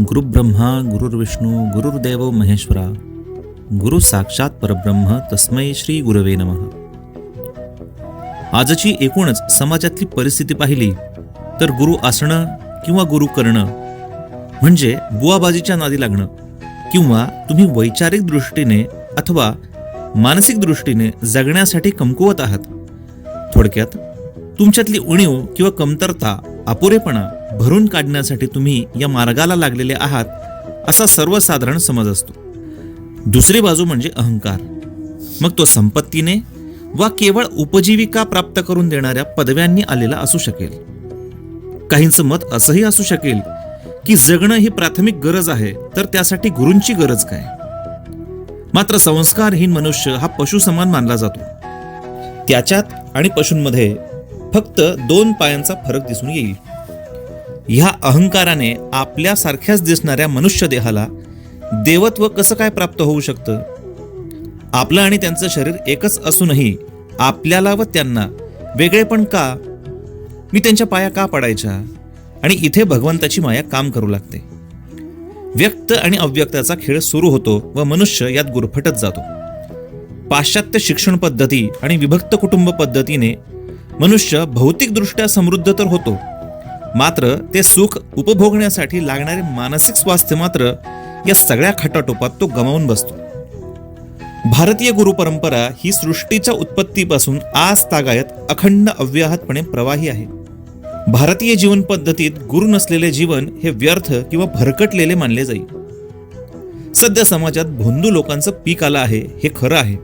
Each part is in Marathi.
गुरुब्रह्मा गुरुर्विष्णू गुरुर्देव महेश्वरा गुरु साक्षात परब्रह्म तस्मै श्री गुरवे नमः. आजची एकूणच समाजातली परिस्थिती पाहिली तर गुरु असणं किंवा गुरु करणं म्हणजे बुवाबाजीच्या नादी लागणं किंवा तुम्ही वैचारिक दृष्टीने अथवा मानसिक दृष्टीने जगण्यासाठी कमकुवत आहात. थोडक्यात तुमच्यातली उणीव किंवा कमतरता अपुरेपणा भरून काढण्यासाठी तुम्ही या मार्गाला लागलेले आहात असा सर्वसाधारण समज असतो. दुसरी बाजू म्हणजे अहंकार. मग तो संपत्तीने वा केवळ उपजीविका प्राप्त करून देणाऱ्या पदव्यांनी आलेला असू शकेल. काहींचं मत असंही असू शकेल की जगणं ही प्राथमिक गरज आहे तर त्यासाठी गुरूंची गरज काय? मात्र संस्कारहीन मनुष्य हा पशु समान मानला जातो. त्याच्यात आणि पशूंमध्ये फक्त दोन पायांचा फरक दिसून येईल. ह्या अहंकाराने आपल्यासारख्याच दिसणाऱ्या मनुष्य देहाला देवत्व कसं काय प्राप्त होऊ शकतं? आपलं आणि त्यांचं शरीर एकच असूनही आपल्याला व त्यांना वेगळेपण का? मी त्यांच्या पाया का पडायच्या? आणि इथे भगवंताची माया काम करू लागते. व्यक्त आणि अव्यक्ताचा खेळ सुरू होतो व मनुष्य यात गुरफटत जातो. पाश्चात्य शिक्षण पद्धती आणि विभक्त कुटुंब पद्धतीने मनुष्य भौतिकदृष्ट्या समृद्ध तर होतो मात्र ते सुख उपभोगण्यासाठी लागणारे मानसिक स्वास्थ्य मात्र या सगळ्या खटाटोपात तो गमावून बसतो. भारतीय गुरु परंपरा ही सृष्टीच्या उत्पत्तीपासून आज तागायत अखंड अव्याहतपणे प्रवाही आहे. भारतीय जीवन पद्धतीत गुरु नसलेले जीवन हे व्यर्थ किंवा भरकटलेले मानले जाईल सध्या समाजात भोंदू लोकांचं पीक आलं आहे हे खरं आहे.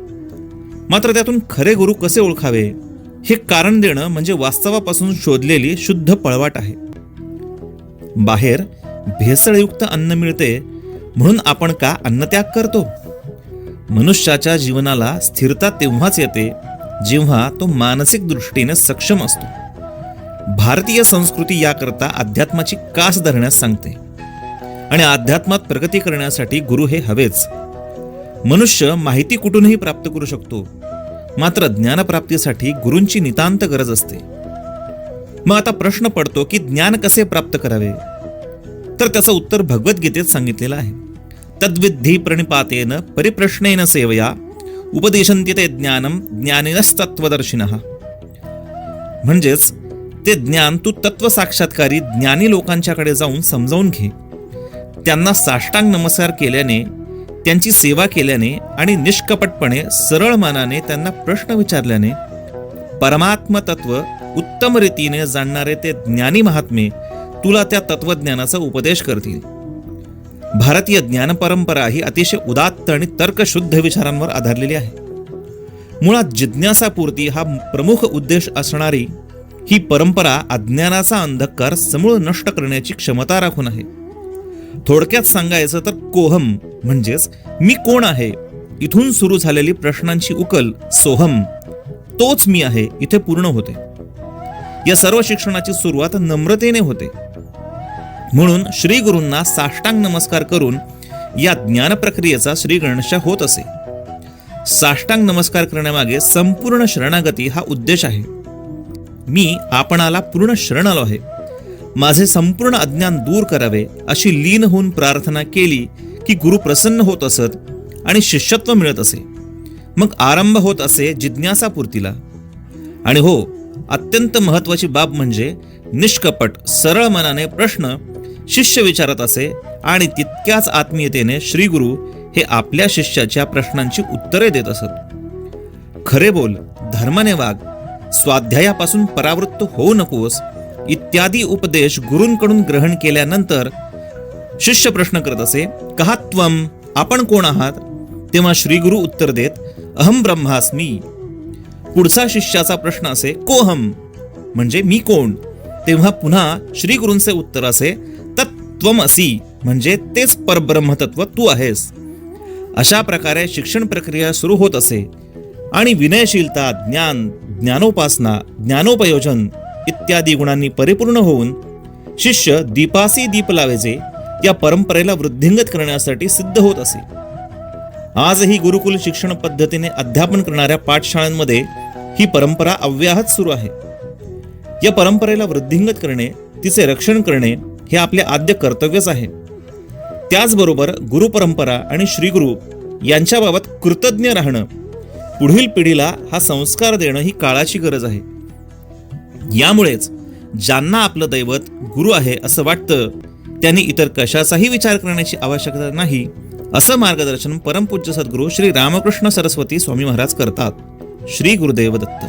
मात्र त्यातून खरे गुरु कसे ओळखावे? हे कारण देणं म्हणजे वास्तवापासून शोधलेली शुद्ध पळवाट आहे. बाहेर भेसळयुक्त अन्न मिळते म्हणून आपण का अन्नत्याग करतो? मनुष्याच्या जीवनाला स्थिरता तेव्हाच येते जेव्हा तो मानसिक दृष्टीने सक्षम असतो. भारतीय संस्कृती याकरता अध्यात्माची कास धरण्यास सांगते. आणि अध्यात्मात प्रगती करण्यासाठी गुरु हे हवेच. मनुष्य माहिती कुठूनही प्राप्त करू शकतो मात्र ज्ञानप्राप्तीसाठी गुरूंची नितांत गरज असते. मग आता प्रश्न पडतो की ज्ञान कसे प्राप्त करावे? तर त्याचं उत्तर भगवद्गीतेत सांगितलेलं आहे. तद्विद्धी प्रणिपातेन परिप्रश्नेन सेवया उपदेशन्ति ते ज्ञानम ज्ञानिनस्तत्वदर्शिन म्हणजेच ते ज्ञान तू तत्व साक्षात्कारी ज्ञानी लोकांच्याकडे जाऊन समजावून घे. त्यांना साष्टांग नमस्कार केल्याने त्यांची सेवा केल्याने आणि निष्कपटपणे सरळ मानाने त्यांना प्रश्न विचारल्याने परमात्म तत्व उत्तम रीतीने जाणणारे ते ज्ञानी महात्मे तुला त्या तत्वज्ञानाचा उपदेश करतील. भारतीय ज्ञान परंपरा ही अतिशय उदात्त आणि तर्कशुद्ध विचारांवर आधारलेली आहे. मुळात जिज्ञासापूर्ती हा प्रमुख उद्देश असणारी ही परंपरा अज्ञानाचा अंधकार समूळ नष्ट करण्याची क्षमता राखून आहे. थोडक्यात सांगायचं तर कोहम म्हणजेच मी कोण आहे? इथून सुरू झालेली प्रश्नांची उकल सोहम. तोच मी आहे इथे पूर्ण होते. या सर्व शिक्षणाची सुरुवात नम्रतेने होते. म्हणून श्री गुरूंना साष्टांग नमस्कार करून या ज्ञान प्रक्रियेचा श्री गणेशा होत असे. साष्टांग नमस्कार करण्यामागे संपूर्ण शरणागती हा उद्देश आहे. मी आपणाला पूर्ण शरण आलो आहे. माझे संपूर्ण अज्ञान दूर करावे अशी लीन होऊन प्रार्थना केली की गुरु प्रसन्न होत असत आणि शिष्यत्व मिळत असे. मग आरंभ होत असे जिज्ञासापूर्तीला. आणि हो अत्यंत महत्वाची बाब म्हणजे निष्कपट सरळ मनाने प्रश्न शिष्य विचारत असे आणि तितक्याच आत्मीयतेने श्रीगुरु हे आपल्या शिष्याच्या प्रश्नांची उत्तरे देत असत. खरे बोल धर्माने वाघ स्वाध्यायापासून परावृत्त होऊ नकोस इत्यादी उपदेश गुरूंकडून ग्रहण केल्यानंतर शिष्य प्रश्न करत असे कहा त्वम आपण कोण आहात? तेव्हा श्री गुरु उत्तर देत अहम ब्रह्मास्मी. पुढचा शिष्याचा प्रश्न असे कोहम म्हणजे मी कोण? तेव्हा पुन्हा श्रीगुरूंचे उत्तर असे तत्त्वम असी म्हणजे तेच परब्रह्मतत्व तू आहेस. अशा प्रकारे शिक्षण प्रक्रिया सुरू होत असे. आणि विनयशीलता ज्ञान ज्ञानोपासना ज्ञानोपयोजन इत्यादी गुणांनी परिपूर्ण होऊन शिष्य दीपासी दीप लावेजे या परंपरेला वृद्धिंगत करण्यासाठी सिद्ध होत असे. आजही गुरुकुल शिक्षण पद्धतीने अध्यापन करणाऱ्या पाठशाळांमध्ये ही परंपरा अव्याहत सुरू आहे. या परंपरेला वृद्धिंगत करणे तिचे रक्षण करणे हे आपले आद्य कर्तव्यच आहे. त्याचबरोबर गुरुपरंपरा आणि श्रीगुरु यांच्याबाबत कृतज्ञ राहणं पुढील पिढीला हा संस्कार देणं ही काळाची गरज आहे. यामुळेच ज्यांना आपलं दैवत गुरु आहे असं वाटतं त्यांनी इतर कशाचाही विचार करण्याची आवश्यकता नाही असं मार्गदर्शन परमपूज्य सद्गुरू श्री रामकृष्ण सरस्वती स्वामी महाराज करतात. श्री गुरुदेव दत्त